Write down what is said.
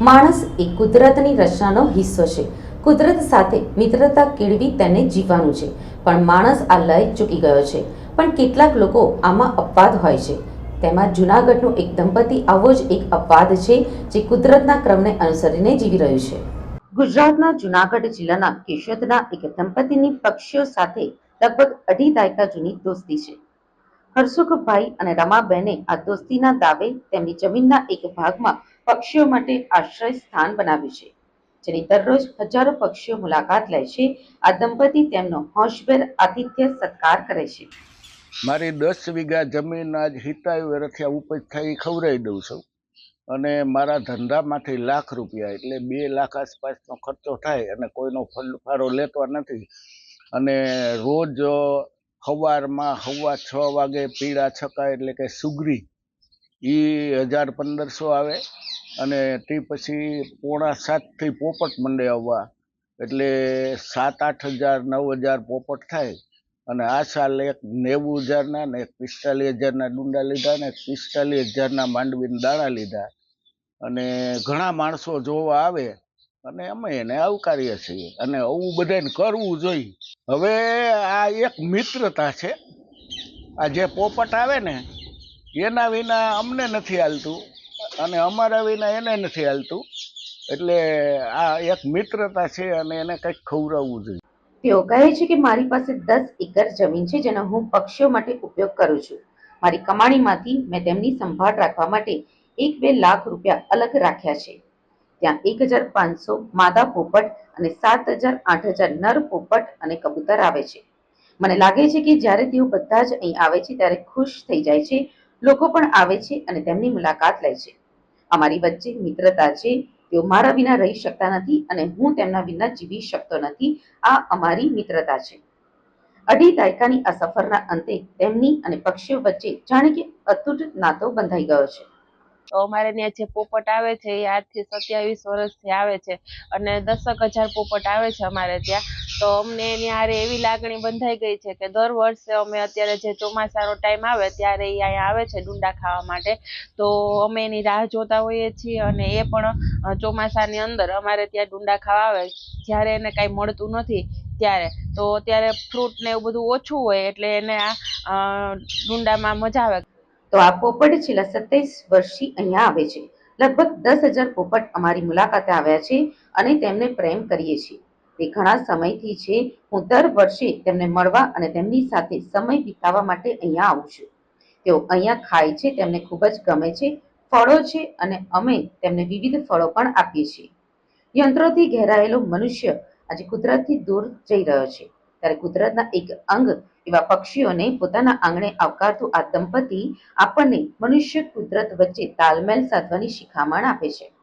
માણસ એ કુદરતની રચનાનો હિસ્સો છે. કુદરત સાથે મિત્રતા કેળવી તેને જીવવાનું છે. પણ માણસ આ લય ચૂકી ગયો છે. પણ કેટલાક લોકો આમાં અપવાદ હોય છે. તેમાં જૂનાગઢનું એક દંપતી આવો જ એક અપવાદ છે જે કુદરતના ક્રમને અનુસરીને જીવી રહ્યું છે. ગુજરાતના જૂનાગઢ જિલ્લાના કેશોદના એક દંપતીની પક્ષીઓ સાથે લગભગ અઢી દાયકા જૂની દોસ્તી છે. હરસુખભાઈ અને રમાબેને આ દોસ્તીના દાવે તેમની જમીનના એક ભાગમાં પક્ષીઓ માટે આશ્રય સ્થાન બનાવ્યું છે, જેની દરરોજ હજારો પક્ષીઓ મુલાકાત લે છે. આ દંપતી તેમનો હોશભેર આતિથ્ય સત્કાર કરે છે. મારી દસ વીઘા જમીન આજ હિતાયુ વેરથિયા ઉપજ થઈ ખવડાવી દઉં છું અને મારા ધંધામાંથી લાખ રૂપિયા એટલે બે લાખ આસપાસનો ખર્ચો થાય અને કોઈનો ફાળો લેતો નથી અને રોજ સવારમાં હવા છ વાગે પીળા છકા એટલે કે સુગરી એ હજાર પંદરસો આવે. અને તે પછી પોણા સાતથી પોપટ મંડે આવવા. એટલે સાત, આઠ હજાર, નવ હજાર પોપટ થાય. અને આ સાલ એક નેવું હજારના ને એક પિસ્તાલીસ હજારના ડુંડા લીધા ને એક પિસ્તાલીસ હજારના માંડવીના દાણા લીધા. અને ઘણા માણસો જોવા આવે અને અમે એને આવકારીએ છીએ. અને આવું બધાને કરવું જોઈએ. હવે આ એક મિત્રતા છે. આ જે પોપટ આવે ને, એના વિના અમને નથી હાલતું. અને અમારા વિના એને નથી હાલતું. એટલે આ એક મિત્રતા છે અને એને કંઈક ખવડાવવું જોઈએ. તેઓ કહે છે કે મારી પાસે દસ એકર જમીન છે, જેનો હું પક્ષીઓ માટે ઉપયોગ કરું છું. મારી કમાણીમાંથી મેં તેમની સંભાળ રાખવા માટે એક બે લાખ રૂપિયા અલગ રાખ્યા છે. ત્યાં એક હજાર પાંચસો માદા પોપટ અને સાત હજાર આઠ હજાર નર પોપટ અને કબૂતર આવે છે. મને લાગે છે કે જ્યારે તેઓ બધા જ અહીં આવે છે ત્યારે ખુશ થઈ જાય છે. લોકો પણ આવે છે અને તેમની મુલાકાત લે છે. અમારી વચ્ચે મિત્રતા છે. તેઓ મારા વિના રહી શકતા નથી અને હું તેમના વિના જીવી શકતો નથી. આ અમારી મિત્રતા છે. અઢી દાયકાની આ સફરના અંતે તેમની અને પક્ષીઓ વચ્ચે જાણે કે અતૂટ નાતો બંધાઈ ગયો છે. અમારે ત્યાં જે પોપટ આવે છે એ આજથી સત્યાવીસ વર્ષથી આવે છે અને દસક હજાર પોપટ આવે છે અમારે ત્યાં. તો અમને એની હારે એવી લાગણી બંધાઈ ગઈ છે કે દર વર્ષે અમે અત્યારે જે ચોમાસાનો ટાઈમ આવે ત્યારે એ અહીંયા આવે છે ડુંડા ખાવા માટે. તો અમે એની રાહ જોતા હોઈએ છીએ અને એ પણ ચોમાસાની અંદર અમારે ત્યાં ડુંડા ખાવા આવે. જ્યારે એને કાંઈ મળતું નથી ત્યારે. તો ત્યારે ફ્રૂટ ને એવું બધું ઓછું હોય એટલે એને આ ડુંડામાં મજા આવે. તો આ પોપટ છેલ્લા સત્યાવીસ વર્ષથી અહીંયા આવે છે. લગભગ દસ હજાર પોપટ અમારી મુલાકાતે આવ્યા છે અને તેમને પ્રેમ કરીએ છીએ. તે ઘણા સમયથી છે. હું દર વર્ષે તેમને મળવા અને તેમની સાથે સમય વિતાવવા માટે અહીંયા આવું છું. તેઓ અહીંયા ખાય છે, તેમને ખૂબ જ ગમે છે, ફળો છે અને અમે તેમને વિવિધ ફળો પણ આપીએ છીએ. યંત્રોથી ઘેરાયેલો મનુષ્ય આજે કુદરતથી દૂર જઈ રહ્યો છે. ત્યારે કુદરતના એક અંગ એવા પક્ષીઓને પોતાના આંગણે આવકારતું આ દંપતી આપણને મનુષ્ય કુદરત વચ્ચે તાલમેલ સાધવાની શિખામણ આપે છે.